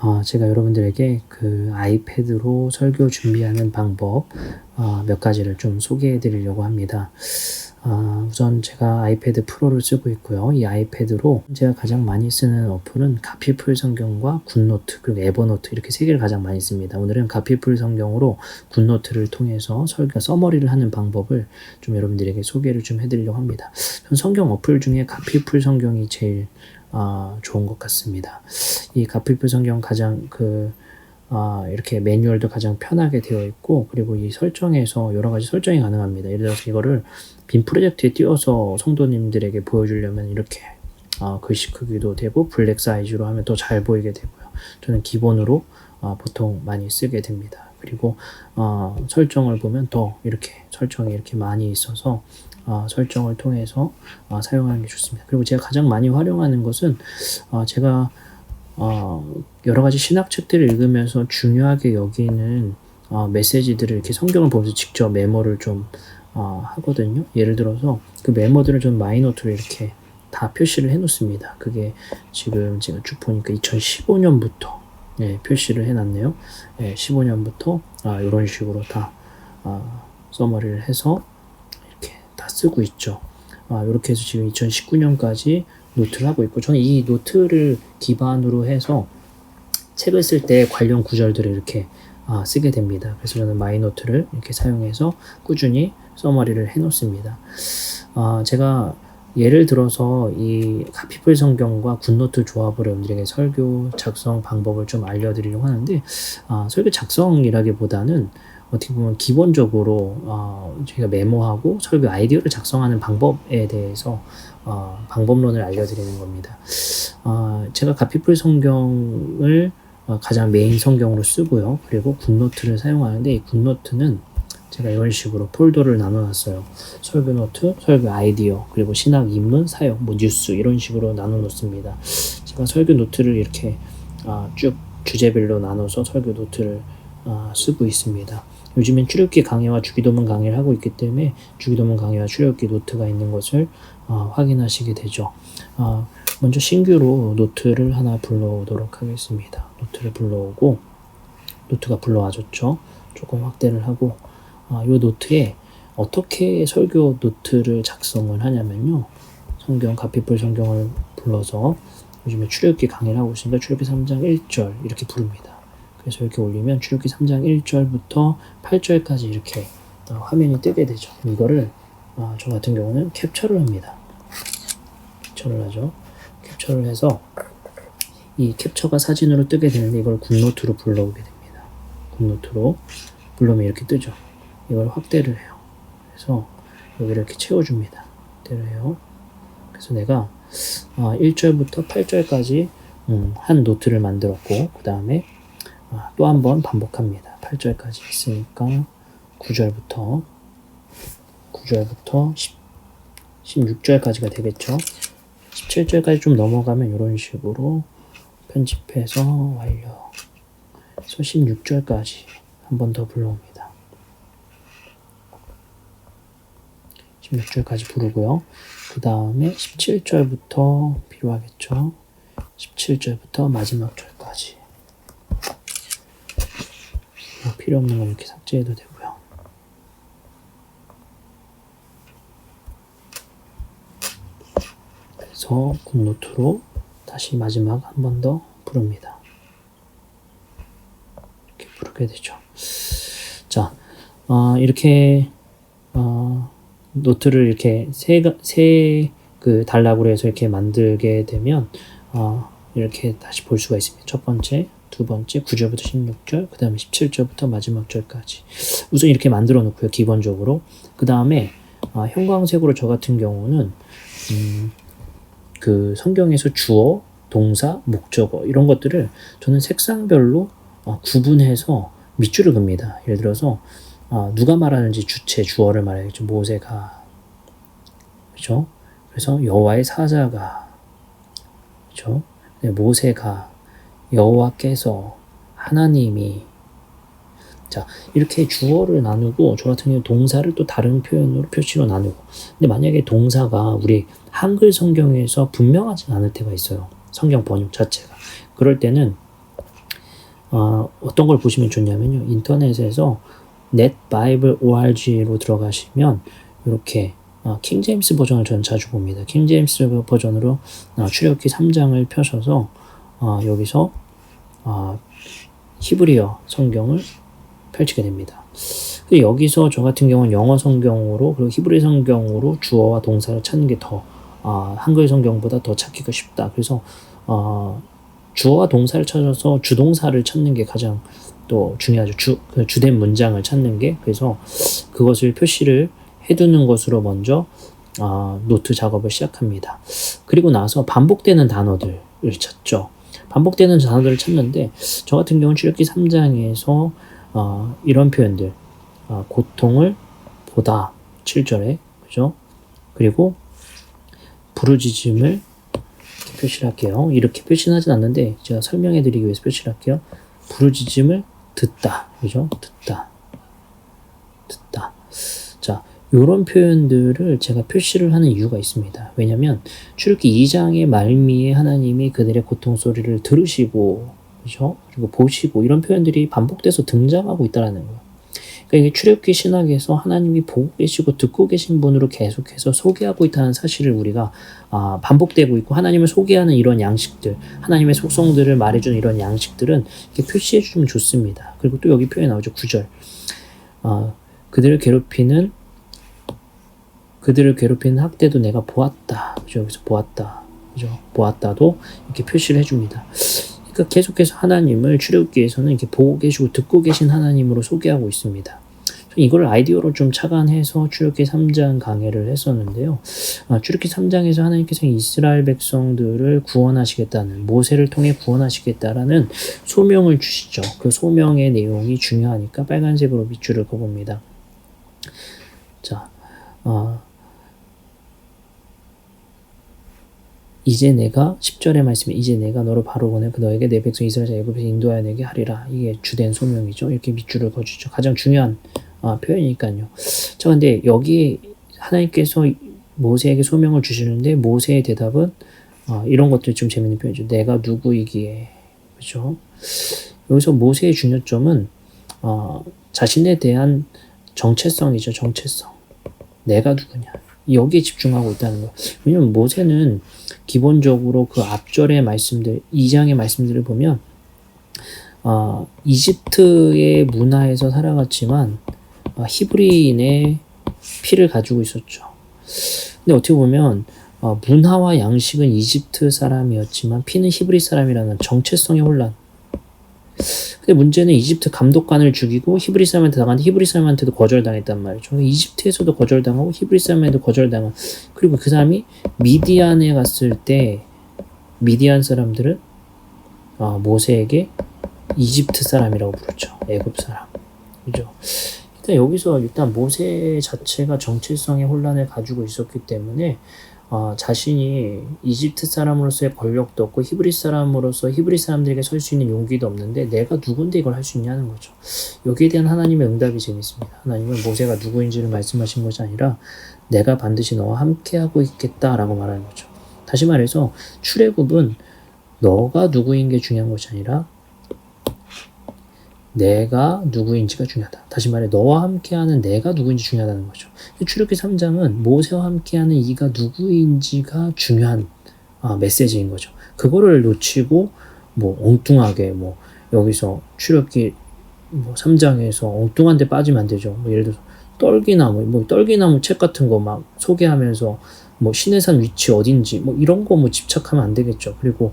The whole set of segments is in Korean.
어, 제가 여러분들에게 그 아이패드로 설교 준비하는 방법 어, 몇 가지를 좀 소개해 드리려고 합니다. 어, 우선 제가 아이패드 프로를 쓰고 있고요. 이 아이패드로 제가 가장 많이 쓰는 어플은 가피풀 성경과 굿노트 그리고 에버노트 이렇게 세 개를 가장 많이 씁니다. 오늘은 가피풀 성경으로 굿노트를 통해서 설교 서머리를 하는 방법을 좀 여러분들에게 소개를 좀 해드리려고 합니다. 전 성경 어플 중에 가피풀 성경이 제일 어, 좋은 것 같습니다. 이 가필프 성경 가장 그 아, 이렇게 매뉴얼도 가장 편하게 되어 있고 그리고 이 설정에서 여러 가지 설정이 가능합니다. 예를 들어서 이거를 빔 프로젝트에 띄워서 성도님들에게 보여주려면 이렇게 아, 글씨 크기도 되고 블랙 사이즈로 하면 더 잘 보이게 되고요. 저는 기본으로 아, 보통 많이 쓰게 됩니다. 그리고 어, 설정을 보면 더 이렇게 설정이 이렇게 많이 있어서 어, 설정을 통해서 어, 사용하는 게 좋습니다. 그리고 제가 가장 많이 활용하는 것은 어, 제가 어, 여러 가지 신학 책들을 읽으면서 중요하게 여기는 어, 메시지들을 이렇게 성경을 보면서 직접 메모를 좀 어, 하거든요. 예를 들어서 그 메모들을 좀 마이노트로 이렇게 다 표시를 해놓습니다. 그게 지금 제가 쭉 보니까 2015년부터 예, 표시를 해놨네요. 예, 15년부터 아, 이런 식으로 다 아, 서머리를 해서 이렇게 다 쓰고 있죠. 아, 이렇게 해서 지금 2019년까지 노트를 하고 있고 저는 이 노트를 기반으로 해서 책을 쓸 때 관련 구절들을 이렇게 아, 쓰게 됩니다. 그래서 저는 마이노트를 이렇게 사용해서 꾸준히 서머리를 해놓습니다. 아, 제가 예를 들어서 이 카피풀 성경과 굿노트 조합을 여러분들에게 설교 작성 방법을 좀 알려드리려고 하는데 아, 설교 작성이라기보다는 어떻게 보면 기본적으로 어, 저희가 메모하고 설교 아이디어를 작성하는 방법에 대해서 어, 방법론을 알려드리는 겁니다. 어, 제가 가피풀 성경을 어, 가장 메인 성경으로 쓰고요. 그리고 굿노트를 사용하는데 이 굿노트는 제가 이런 식으로 폴더를 나눠놨어요. 설교 노트, 설교 아이디어, 그리고 신학 입문, 사역, 뭐 뉴스 이런 식으로 나눠놓습니다. 제가 설교 노트를 이렇게 아, 쭉 주제별로 나눠서 설교 노트를 아, 쓰고 있습니다. 요즘엔 출애굽기 강해와 주기도문 강해를 하고 있기 때문에 주기도문 강해와 출애굽기 노트가 있는 것을 어, 확인하시게 되죠. 어, 먼저 신규로 노트를 하나 불러오도록 하겠습니다. 노트를 불러오고 노트가 불러와줬죠. 조금 확대를 하고 어, 이 노트에 어떻게 설교 노트를 작성을 하냐면요. 성경 가피풀 성경을 불러서 요즘에 출애굽기 강의를 하고 있으니까 출애굽기 3장 1절 이렇게 부릅니다. 그래서 이렇게 올리면 출애굽기 3장 1절부터 8절까지 이렇게 어, 화면이 뜨게 되죠. 이거를 어, 저 같은 경우는 캡처를 합니다. 캡처를 하죠. 캡처를 해서 이 캡처가 사진으로 뜨게 되는데 이걸 굿노트로 불러오게 됩니다. 굿노트로 불러오면 이렇게 뜨죠. 이걸 확대를 해요. 그래서 여기를 이렇게 채워줍니다. 확대를 해요. 그래서 내가 어, 1절부터 8절까지 음, 한 노트를 만들었고 그 다음에 아, 또 한 번 반복합니다. 8절까지 있으니까 9절부터 9절부터 10, 16절까지가 되겠죠. 17절까지 좀 넘어가면 이런 식으로 편집해서 완료. 그래서 16절까지 한 번 더 불러옵니다. 16절까지 부르고요. 그 다음에 17절부터 필요하겠죠. 17절부터 마지막 절까지. 뭐 필요 없는 건 이렇게 삭제해도 되고요. 그래서 굿노트로 다시 마지막 한 번 더 부릅니다. 이렇게 부르게 되죠. 자, 어, 이렇게 어, 노트를 이렇게 세세그 단락으로 해서 이렇게 만들게 되면 어, 이렇게 다시 볼 수가 있습니다. 첫 번째, 두 번째 9절부터 16절, 그 다음에 17절부터 마지막 절까지. 우선 이렇게 만들어 놓고요, 기본적으로. 그 다음에 아, 형광색으로 저 같은 경우는 음, 그 성경에서 주어, 동사, 목적어 이런 것들을 저는 색상별로 어, 구분해서 밑줄을 긋니다. 예를 들어서 어, 누가 말하는지 주체, 주어를 말해야죠. 모세가 그렇죠? 그래서 여호와의 사자가 그렇죠? 네, 모세가 여호와께서 하나님이 자 이렇게 주어를 나누고 저 같은 경우 동사를 또 다른 표현으로 표시로 나누고 근데 만약에 동사가 우리 한글 성경에서 분명하지 않을 때가 있어요 성경 번역 자체가 그럴 때는 어, 어떤 걸 보시면 좋냐면요. 인터넷에서 netbible.org로 들어가시면 이렇게 어, 킹 제임스 버전을 저는 자주 봅니다. 킹 제임스 버전으로 어, 출애굽기 3장을 펴셔서 어, 여기서 어, 히브리어 성경을 펼치게 됩니다. 여기서 저 같은 경우는 영어 성경으로 그리고 히브리 성경으로 주어와 동사를 찾는 게더 어, 한글 성경보다 더 찾기가 쉽다. 그래서 어, 주어와 동사를 찾아서 주동사를 찾는 게 가장 또 중요하죠. 주, 그 주된 문장을 찾는 게 그래서 그것을 표시를 해두는 것으로 먼저 어, 노트 작업을 시작합니다. 그리고 나서 반복되는 단어들을 찾죠. 반복되는 단어들을 찾는데 저 같은 경우는 출애굽기 3장에서 어, 이런 표현들 어, 고통을 보다 7절에 그죠? 그리고 부르짖음을 표시를 할게요. 이렇게 표시는 하진 않는데 제가 설명해 드리기 위해서 표시를 할게요. 부르짖음을 듣다. 그죠? 듣다. 듣다. 자, 요런 표현들을 제가 표시를 하는 이유가 있습니다. 왜냐면 출애굽기 2장의 말미에 하나님이 그들의 고통 소리를 들으시고 그죠? 그리고 보시고 이런 표현들이 반복돼서 등장하고 있다라는 거예요. 그러니까 출애굽기 신학에서 하나님이 보고 계시고 듣고 계신 분으로 계속해서 소개하고 있다는 사실을 우리가 아, 반복되고 있고 하나님을 소개하는 이런 양식들, 하나님의 속성들을 말해주는 이런 양식들은 이렇게 표시해 주면 좋습니다. 그리고 또 여기 표현 나오죠. 9절. 아, 그들을 괴롭히는 그들을 괴롭히는 학대도 내가 보았다. 그죠? 여기서 보았다. 그죠? 보았다도 이렇게 표시를 해줍니다. 그러니까 계속해서 하나님을 출애굽기에서는 이렇게 보고 계시고 듣고 계신 하나님으로 소개하고 있습니다. 이걸 아이디어로 좀 착안해서 출애굽기 3장 강해를 했었는데요. 아, 출애굽기 3장에서 하나님께서 이스라엘 백성들을 구원하시겠다는 모세를 통해 구원하시겠다라는 소명을 주시죠. 그 소명의 내용이 중요하니까 빨간색으로 밑줄을 그어봅니다. 자, 어, 이제 내가 10절의 말씀에 이제 내가 너를 바로 보내 그 너에게 내 백성 이스라엘 애굽에서 인도하여 내게 하리라. 이게 주된 소명이죠. 이렇게 밑줄을 그어주죠. 가장 중요한 아, 표현이니까요. 자, 근데 여기 하나님께서 모세에게 소명을 주시는데 모세의 대답은 아, 이런 것들 좀 재밌는 표현이죠. 내가 누구이기에 그렇죠. 여기서 모세의 중요점은 어, 자신에 대한 정체성이죠. 정체성. 내가 누구냐. 여기에 집중하고 있다는 거. 왜냐면 모세는 기본적으로 그 앞절의 말씀들, 2장의 말씀들을 보면, 어, 이집트의 문화에서 살아갔지만, 어, 히브리인의 피를 가지고 있었죠. 근데 어떻게 보면, 어, 문화와 양식은 이집트 사람이었지만, 피는 히브리 사람이라는 정체성의 혼란. 근데 문제는 이집트 감독관을 죽이고 히브리 사람한테 당하는데 히브리 사람한테도 거절당했단 말이죠. 이집트에서도 거절당하고 히브리 사람한테도 거절당하고 그리고 그 사람이 미디안에 갔을 때 미디안 사람들은 어, 모세에게 이집트 사람이라고 부르죠. 애굽 사람. 그죠? 일단 여기서 일단 모세 자체가 정체성의 혼란을 가지고 있었기 때문에 어, 자신이 이집트 사람으로서의 권력도 없고 히브리 사람으로서 히브리 사람들에게 설 수 있는 용기도 없는데 내가 누군데 이걸 할 수 있냐는 거죠. 여기에 대한 하나님의 응답이 재밌습니다. 하나님은 모세가 누구인지를 말씀하신 것이 아니라 내가 반드시 너와 함께하고 있겠다라고 말하는 거죠. 다시 말해서 출애굽은 너가 누구인 게 중요한 것이 아니라 내가 누구인지가 중요하다. 다시 말해 너와 함께하는 내가 누구인지 중요하다는 거죠. 출애굽기 3장은 모세와 함께하는 이가 누구인지가 중요한 아, 메시지인 거죠. 그거를 놓치고 뭐 엉뚱하게 뭐 여기서 출애굽기 뭐 3장에서 엉뚱한 데 빠지면 안 되죠. 뭐 예를 들어서 떨기나무 뭐 떨기나무 책 같은 거 막 소개하면서 뭐 신해산 위치 어딘지 뭐 이런 거 뭐 집착하면 안 되겠죠. 그리고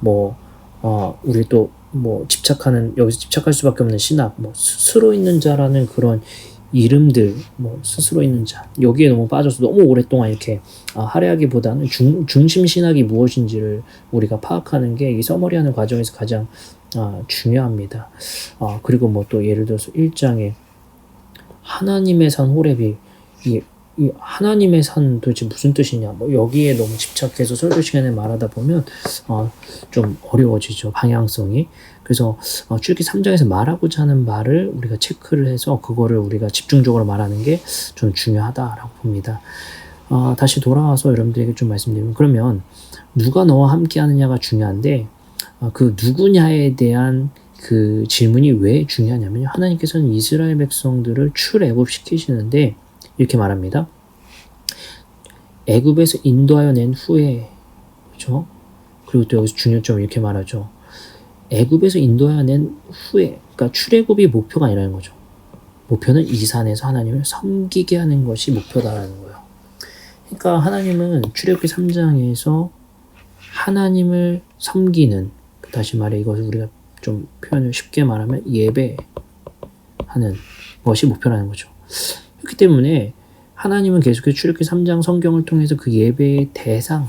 뭐 어, 우리 또 뭐 집착하는 여기서 집착할 수밖에 없는 신학, 뭐 스스로 있는 자라는 그런 이름들, 뭐 스스로 있는 자 여기에 너무 빠져서 너무 오랫동안 이렇게 아, 할애하기보다는 중, 중심 신학이 무엇인지를 우리가 파악하는 게 이 서머리하는 과정에서 가장 아, 중요합니다. 아, 그리고 뭐 또 예를 들어서 1장에 하나님의 산 호렙이 이, 이 하나님의 산 도대체 무슨 뜻이냐? 뭐 여기에 너무 집착해서 설교 시간에 말하다 보면 어, 좀 어려워지죠 방향성이. 그래서 어, 출기 3장에서 말하고자 하는 말을 우리가 체크를 해서 그거를 우리가 집중적으로 말하는 게 좀 중요하다라고 봅니다. 어, 다시 돌아와서 여러분들에게 좀 말씀드리면 그러면 누가 너와 함께 하느냐가 중요한데 어, 그 누구냐에 대한 그 질문이 왜 중요하냐면요. 하나님께서는 이스라엘 백성들을 출애굽시키시는데 이렇게 말합니다. 애굽에서 인도하여 낸 후에 그죠? 그리고 또 여기서 중요점을 이렇게 말하죠. 애굽에서 인도하여 낸 후에 그러니까 출애굽이 목표가 아니라는 거죠. 목표는 이 산에서 하나님을 섬기게 하는 것이 목표다라는 거예요. 그러니까 하나님은 출애굽기 3장에서 하나님을 섬기는 다시 말해 이것을 우리가 좀 표현을 쉽게 말하면 예배하는 것이 목표라는 거죠. 그렇기 때문에 하나님은 계속해서 출애굽기 3장 성경을 통해서 그 예배의 대상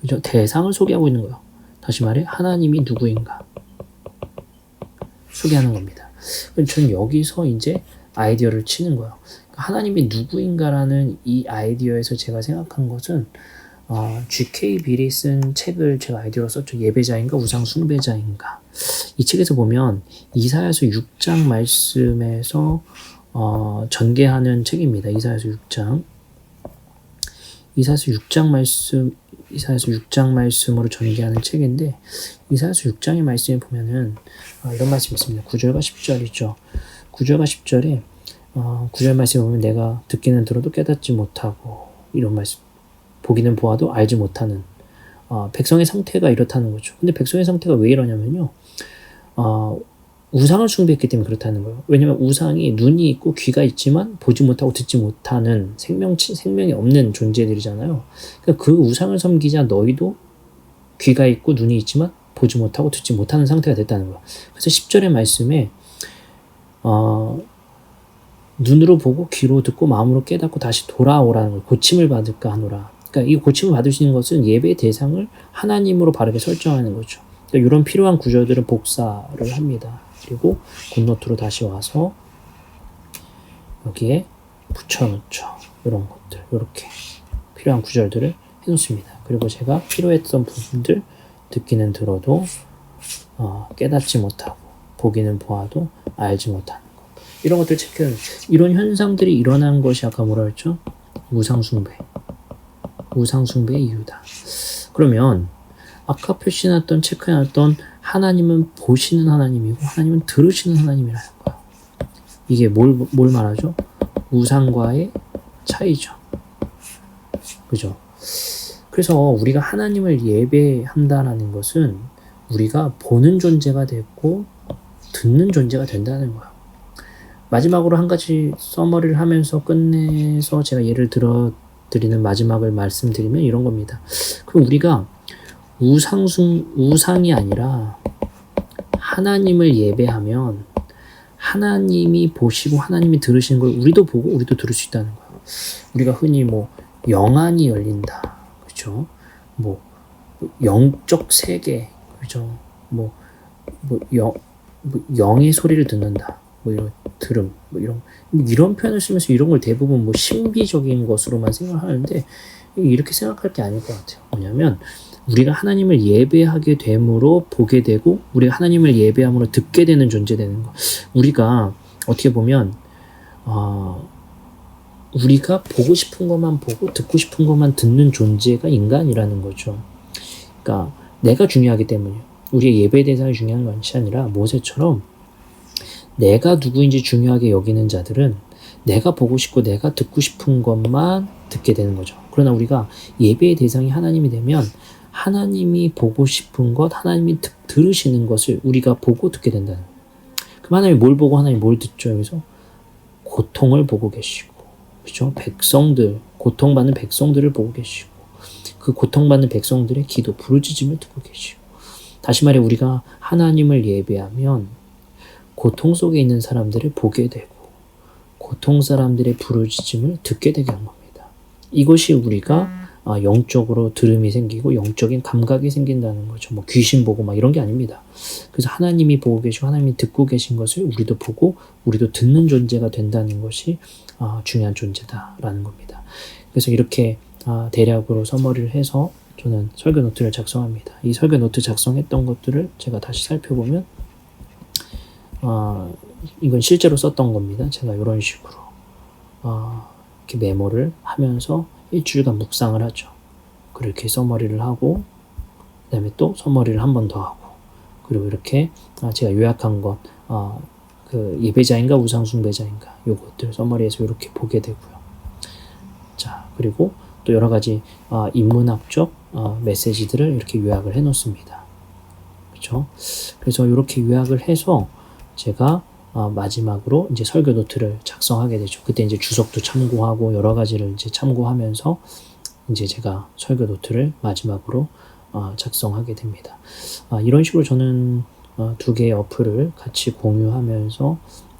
그죠? 대상을 소개하고 있는 거예요. 다시 말해 하나님이 누구인가 소개하는 겁니다. 저는 여기서 이제 아이디어를 치는 거예요. 그러니까 하나님이 누구인가라는 이 아이디어에서 제가 생각한 것은 어, G.K. 빌이 쓴 책을 제가 아이디어로 썼죠. 예배자인가 우상 숭배자인가. 이 책에서 보면 이사야서 6장 말씀에서 어, 전개하는 책입니다. 이사야서 6장. 이사야서 6장 말씀 이사야서 6장 말씀으로 전개하는 책인데 이사야서 6장의 말씀에 보면은 어, 이런 말씀이 있습니다. 9절과 10절이죠. 9절과 10절에 어, 9절 말씀에 보면 내가 듣기는 들어도 깨닫지 못하고 이런 말씀 보기는 보아도 알지 못하는 어, 백성의 상태가 이렇다는 거죠. 근데 백성의 상태가 왜 이러냐면요. 어, 우상을 숭배했기 때문에 그렇다는 거예요. 왜냐면 우상이 눈이 있고 귀가 있지만 보지 못하고 듣지 못하는 생명치, 생명이 없는 존재들이잖아요. 그러니까 그 우상을 섬기자 너희도 귀가 있고 눈이 있지만 보지 못하고 듣지 못하는 상태가 됐다는 거예요. 그래서 10절의 말씀에 어, 눈으로 보고 귀로 듣고 마음으로 깨닫고 다시 돌아오라는 걸 고침을 받을까 하노라. 그러니까 이 고침을 있는 것은 예배의 대상을 하나님으로 바르게 설정하는 거죠. 그러니까 이런 필요한 구절들은 복사를 합니다. 그리고 굿노트로 다시 와서 여기에 붙여놓죠. 이런 것들 이렇게 필요한 구절들을 해놓습니다. 그리고 제가 필요했던 부분들 듣기는 들어도 어, 깨닫지 못하고 보기는 보아도 알지 못하는 것 이런 것들 체크해 이런 현상들이 일어난 것이 아까 뭐라 했죠? 우상숭배 우상숭배의 이유다. 그러면 아까 표시해놨던 체크해놨던 하나님은 보시는 하나님이고 하나님은 들으시는 하나님이라는 거예요. 이게 뭘, 뭘 말하죠? 우상과의 차이죠. 그죠? 그래서 우리가 하나님을 예배한다라는 것은 우리가 보는 존재가 됐고 듣는 존재가 된다는 거예요. 마지막으로 한 가지 서머리를 하면서 끝내서 제가 예를 들어 드리는 마지막을 말씀드리면 이런 겁니다. 그럼 우리가 우상숭, 우상이 아니라 하나님을 예배하면 하나님이 보시고 하나님이 들으시는 걸 우리도 보고 우리도 들을 수 있다는 거예요. 우리가 흔히 뭐 영안이 열린다. 그죠? 뭐 영적 세계. 그죠? 뭐, 뭐, 영, 뭐 영의 소리를 듣는다. 뭐 이런 들음. 뭐 이런, 이런 표현을 쓰면서 이런 걸 대부분 뭐 신비적인 것으로만 생각하는데 이렇게 생각할 게 아닐 것 같아요. 뭐냐면 우리가 하나님을 예배하게 됨으로 보게 되고 우리가 하나님을 예배함으로 듣게 되는 존재 되는 거. 우리가 어떻게 보면 어, 우리가 보고 싶은 것만 보고 듣고 싶은 것만 듣는 존재가 인간이라는 거죠. 그러니까 내가 중요하기 때문이에요. 우리의 예배 대상이 중요한 것이 아니라 모세처럼 내가 누구인지 중요하게 여기는 자들은 내가 보고 싶고 내가 듣고 싶은 것만 듣게 되는 거죠. 그러나 우리가 예배의 대상이 하나님이 되면 하나님이 보고 싶은 것, 하나님이 듣, 들으시는 것을 우리가 보고 듣게 된다는 거예요. 그럼 하나님이 뭘 보고 하나님이 뭘 듣죠? 여기서 고통을 보고 계시고, 그죠? 백성들, 고통받는 백성들을 보고 계시고, 그 고통받는 백성들의 기도, 부르짖음을 듣고 계시고, 다시 말해 우리가 하나님을 예배하면 고통 속에 있는 사람들을 보게 되고, 고통 사람들의 부르짖음을 듣게 되게 한 겁니다. 이것이 우리가 아, 영적으로 들음이 생기고 영적인 감각이 생긴다는 거죠. 뭐 귀신 보고 막 이런 게 아닙니다. 그래서 하나님이 보고 계시고 하나님이 듣고 계신 것을 우리도 보고 우리도 듣는 존재가 된다는 것이 아, 중요한 존재다라는 겁니다. 그래서 이렇게 아, 대략으로 서머리를 해서 저는 설교 노트를 작성합니다. 이 설교 노트 작성했던 것들을 제가 다시 살펴보면 어, 이건 실제로 썼던 겁니다. 제가 이런 식으로 어, 이렇게 메모를 하면서 일주일 간 묵상을 하죠. 그렇게 써머리를 하고, 그 다음에 또 써머리를 한 번 더 하고, 그리고 이렇게 아, 제가 요약한 것, 어, 그 예배자인가 우상숭배자인가 요것들 써머리에서 이렇게 보게 되고요. 자 그리고 또 여러 가지 어, 인문학적 어, 메시지들을 이렇게 요약을 해 놓습니다. 그렇죠? 그래서 이렇게 요약을 해서 제가 어, 마지막으로 이제 설교 노트를 작성하게 되죠. 그때 이제 주석도 참고하고 여러 가지를 이제 참고하면서 이제 제가 설교 노트를 마지막으로 어, 작성하게 됩니다. 아, 이런 식으로 저는 어, 두 개의 어플을 같이 공유하면서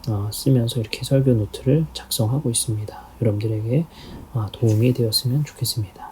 어, 쓰면서 이렇게 설교 노트를 작성하고 있습니다. 여러분들에게 어, 도움이 되었으면 좋겠습니다.